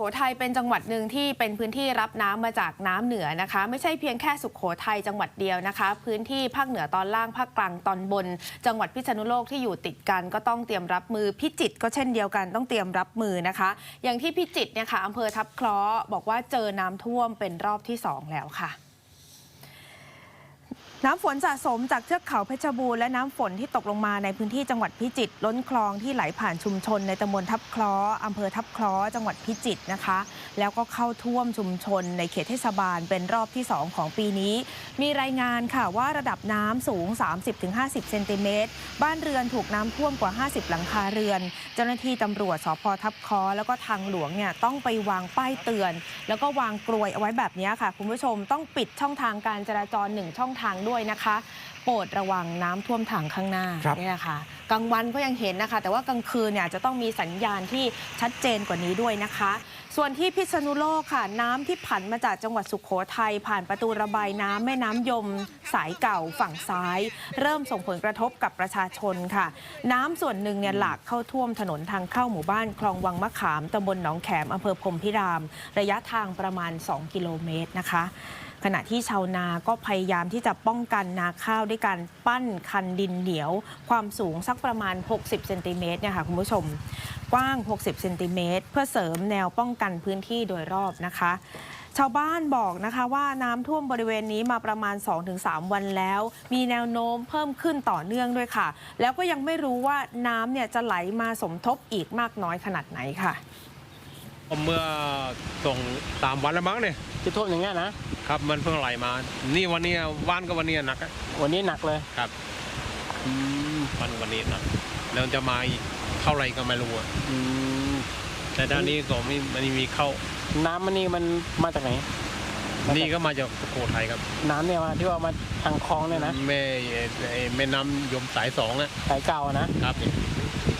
โขทัยเป็นจังหวัดหนึ่งที่เป็นพื้นที่รับน้ำมาจากน้ำเหนือนะคะ ไม่ใช่เพียงแค่สุขโขทัยจังหวัดเดียวนะคะ พื้นที่ภาคเหนือตอนล่างภาคกลางตอนบน จังหวัดพิษณุโลกที่อยู่ติดกันก็ต้องเตรียมรับมือพิจิตรก็เช่นเดียวกันต้องเตรียมรับมือนะคะ อย่างที่พิจิตรเนี่ยค่ะอำเภอทับคล้อบอกว่าเจอน้ำท่วมเป็นรอบที่สองแล้วค่ะ น้ำฝนสะสมจากเทือกเขาเพชรบูรณ์และน้ำฝนที่ตกลงมาในพื้นที่จังหวัดพิจิตรล้นคลองที่ไหลผ่านชุมชนในตำบลทับคราะห์อำเภอทับคราะห์จังหวัดพิจิตรนะคะ แล้วก็เข้าท่วมชุมชนในเขตเทศบาลเป็นรอบที่ 2 ของปีนี้ มีรายงานค่ะว่าระดับน้ำสูง 30-50 เซนติเมตร บ้านเรือนถูกน้ำท่วมกว่า 50 หลังคาเรือน เจ้าหน้าที่ตำรวจสพทับคราะห์แล้วก็ทางหลวงเนี่ยต้องไปวางป้ายเตือน แล้วก็วางกลวยเอาไว้แบบนี้ค่ะ คุณผู้ชมต้องปิดช่องทางการจราจรหนึ่งช่องทางด้วยนะคะ โปรดระวังน้ำท่วมถังข้างหน้าครับเนี่ยค่ะกลางวันก็ยังเห็นนะคะ แต่ว่ากลางคืนเนี่ยจะต้องมีสัญญาณที่ชัดเจนกว่านี้ด้วยนะคะ ส่วนที่พิษณุโลกค่ะ น้ำที่ผันมาจากจังหวัดสุขโขทัยผ่านประตูระบายน้ำแม่น้ำยม สายเก่าฝั่งซ้าย เริ่มส่งผลกระทบกับประชาชนค่ะ น้ำส่วนหนึ่งเนี่ยหลากเข้าท่วมถนนทางเข้าหมู่บ้านคลองวังมะขามตำบลหนองแขมอำเภอพรมพิราม ระยะทางประมาณ 2 กิโลเมตรนะคะขณะที่ชาวนาก็พยายามที่จะป้องกันนาข้าวด้วยการปั้นคันดินเหนียว ความสูงสักประมาณ 60 เซนติเมตรเนี่ยค่ะคุณผู้ชม กว้าง 60 เซนติเมตรเพื่อเสริมแนวป้องกันพื้นที่โดยรอบนะคะ ชาวบ้านบอกนะคะว่าน้ำท่วมบริเวณนี้มาประมาณ 2-3 วันแล้ว มีแนวโน้มเพิ่มขึ้นต่อเนื่องด้วยค่ะ แล้วก็ยังไม่รู้ว่าน้ำเนี่ยจะไหลมาสมทบอีกมากน้อยขนาดไหนค่ะเมื่อส่งตามวันแล้วมั้งเนี่ยที่ท่วมอย่างเงี้ยนะครับมันเพิ่งไหลมา นี่วันนี้วันก็วันนี้หนักอะวันนี้หนักเลยครับวันวันนี้หนักแล้วมันจะมาอีกเท่าไหรก็ไม่รู้อะอืม แต่ด้านนี้ก็ไม่มันมีเข้า น้ำมันนี่มันมาจากไหน นี่ก็มาจากสุโขทัยครับ น้ำเนี่ยมาที่ว่ามาทางคลองเนี่ยนะแม่ไอ้แม่น้ำยมสายสองนะสายเก่าอะนะครับนี่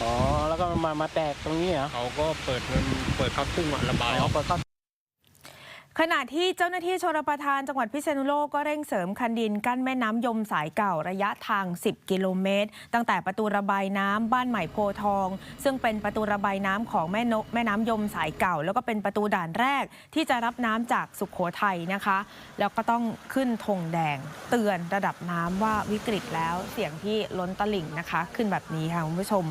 อ๋อแล้วก็มามาแตกตรงนี้เหรอเขาก็เปิดมันเปิดเข้าทุ่งอะระบายอ๋อเปิดเข้า ขณะที่เจ้าหน้าที่ชลประทานจังหวัดพิษณุโลกก็เร่งเสริมคันดินกั้นแม่น้ำยมสายเก่าระยะทาง 10 กิโลเมตร ตั้งแต่ประตูระบายน้ำบ้านใหม่โพทอง ซึ่งเป็นประตูระบายน้ำของแม่นกแม่น้ำยมสายเก่า แล้วก็เป็นประตูด่านแรกที่จะรับน้ำจากสุขโขทัยนะคะ แล้วก็ต้องขึ้นธงแดง เตือนระดับน้ำว่าวิกฤตแล้วเสียงที่ล้นตลิ่งนะคะ ขึ้นแบบนี้ค่ะคุณผู้ชม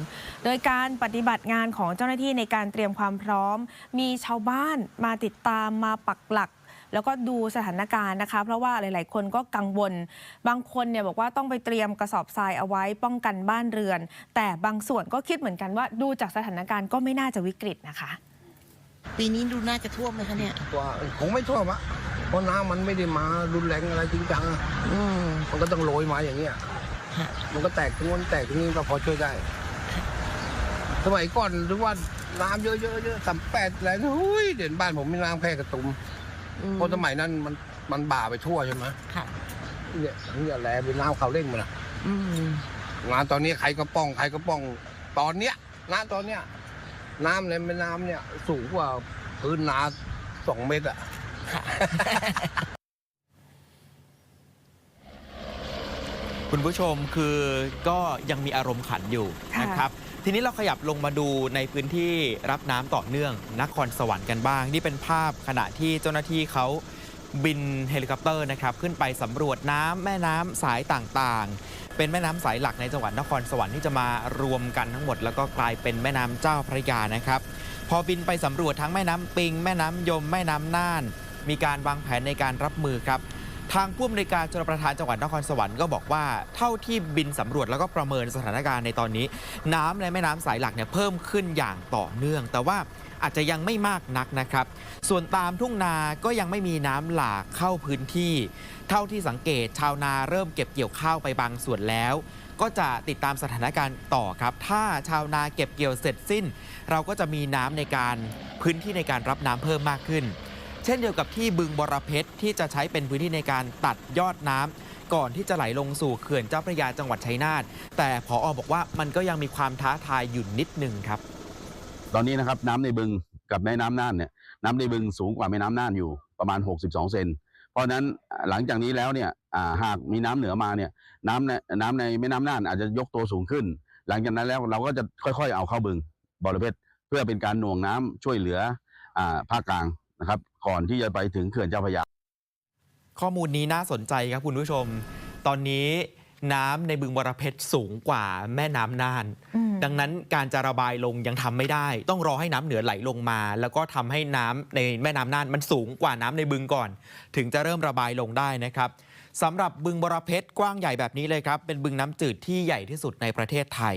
โดยการปฏิบัติงานของเจ้าหน้าที่ในการเตรียมความพร้อม มีชาวบ้านมาติดตามมาปักหลัก แล้วก็ดูสถานการณ์นะคะ เพราะว่าหลาย ๆ คนก็กังวล บางคนเนี่ยบอกว่าต้องไปเตรียมกระสอบทรายเอาไว้ป้องกันบ้านเรือน แต่บางส่วนก็คิดเหมือนกันว่าดูจากสถานการณ์ก็ไม่น่าจะวิกฤตนะคะ ปีนี้ดูน่าจะท่วมไหมคะเนี่ย ว่าคงไม่ท่วมอะเพราะน้ำมันไม่ได้มารุนแรงอะไรจริงจังอะอืม มันก็ต้องโรยมาอย่างเงี้ยฮะมันก็แตกตรงนู้นแตกตรงนี้ก็พอช่วยได้ สมัยก่อนหรือว่าน้ำเยอะๆเยอะสามแปดอะไรนะหุ้ยเด่นบ้านผมมีน้ำแค่กระตุ่มอืม เพราะสมัยนั้นมันมันบ่าไปทั่วใช่ไหมค่ะเนี่ยเนี่ยแหละเป็นน้ำเขาเร่งมันอะอืมงานตอนนี้ใครก็ป้องใครก็ป้อง ตอนเนี้ยน้ำตอนเนี้ย น้ำในแม่น้ำเนี่ย สูงกว่าพื้นนาสองเมตรอะ ค่ะคุณผู้ชมคือก็ยังมีอารมณ์ขันอยู่ค่ะนะครับ ทีนี้เราขยับลงมาดูในพื้นที่รับน้ำต่อเนื่องนครสวรรค์กันบ้าง นี่เป็นภาพขณะที่เจ้าหน้าที่เขาบินเฮลิคอปเตอร์นะครับ ขึ้นไปสำรวจน้ำแม่น้ำสายต่างๆ เป็นแม่น้ำสายหลักในจังหวัดนครสวรรค์ที่จะมารวมกันทั้งหมด แล้วก็กลายเป็นแม่น้ำเจ้าพระยานะครับ พอบินไปสำรวจทั้งแม่น้ำปิง แม่น้ำยม แม่น้ำน่าน มีการวางแผนในการรับมือครับ ทางผู้อำนวยการชลประทานจังหวัดนครสวรรค์ก็บอกว่าเท่าที่บินสำรวจแล้วก็ประเมินสถานการณ์ในตอนนี้ น้ำในแม่น้ำสายหลักเนี่ยเพิ่มขึ้นอย่างต่อเนื่อง แต่ว่าอาจจะยังไม่มากนักนะครับ ส่วนตามทุ่งนาก็ยังไม่มีน้ำหลากเข้าพื้นที่ เท่าที่สังเกตชาวนาเริ่มเก็บเกี่ยวข้าวไปบางส่วนแล้ว ก็จะติดตามสถานการณ์ต่อครับ ถ้าชาวนาเก็บเกี่ยวเสร็จสิ้น เราก็จะมีน้ำในการพื้นที่ในการรับน้ำเพิ่มมากขึ้น เช่นเดียวกับที่บึงบรเพชรที่จะใช้เป็นพื้นที่ในการตัดยอดน้ำก่อนที่จะไหลลงสู่เขื่อนเจ้าพระยาจังหวัดชัยนาทแต่พออบอกว่ามันก็ยังมีความท้าทายอยู่นิดหนึ่งครับ ตอนนี้นะครับน้ำในบึงกับแม่น้ำน่านเนี่ยน้ำในบึงสูงกว่าแม่น้ำน่านอยู่ประมาณ 62 เซนเพราะฉะนั้นหลังจากนี้แล้วเนี่ยหากมีน้ำเหนือมาเนี่ยน้ำในน้ำในแม่น้ำน่านอาจจะยกตัวสูงขึ้น หลังจากนั้นแล้วเราก็จะค่อยๆ เอาเข้าบึงบริเพชรเพื่อเป็นการหน่วงน้ำช่วยเหลืออภาคกลาง นะครับ ก่อนที่จะไปถึงเขื่อนเจ้าพระยา ข้อมูลนี้น่าสนใจครับคุณผู้ชม ตอนนี้น้ำในบึงบรเพชรสูงกว่าแม่น้ำน่านอืมดังนั้นการจะระบายลงยังทำไม่ได้ ต้องรอให้น้ำเหนือไหลลงมา แล้วก็ทำให้น้ำในแม่น้ำน่านมันสูงกว่าน้ำในบึงก่อน ถึงจะเริ่มระบายลงได้นะครับสำหรับบึงบรเพชรกว้างใหญ่แบบนี้เลยครับ เป็นบึงน้ำจืดที่ใหญ่ที่สุดในประเทศไทย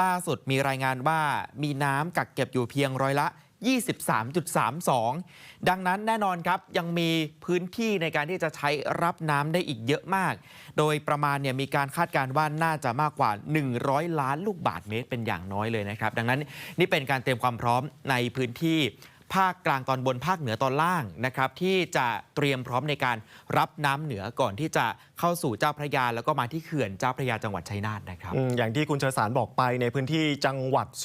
ล่าสุดมีรายงานว่ามีน้ำกักเก็บอยู่เพียงร้อยละ 23.32 ดังนั้นแน่นอนครับยังมีพื้นที่ในการที่จะใช้รับน้ำได้อีกเยอะมาก โดยประมาณเนี่ยมีการคาดการณ์ว่าน่าจะมากกว่า 100 ล้านลูกบาทเมตรเป็นอย่างน้อยเลยนะครับ ดังนั้นนี่เป็นการเตรียมความพร้อมในพื้นที่ภาคกลางตอนบนภาคเหนือตอนล่างนะครับที่จะเตรียมพร้อมในการรับน้ำเหนือก่อนที่จะเข้าสู่เจ้าพระยา แล้วก็มาที่เขื่อนเจ้าพระยาจังหวัดชัยนาทนะครับอย่างที่คุณเชอสารบอกไปในพื้นที่จังหวัดสุ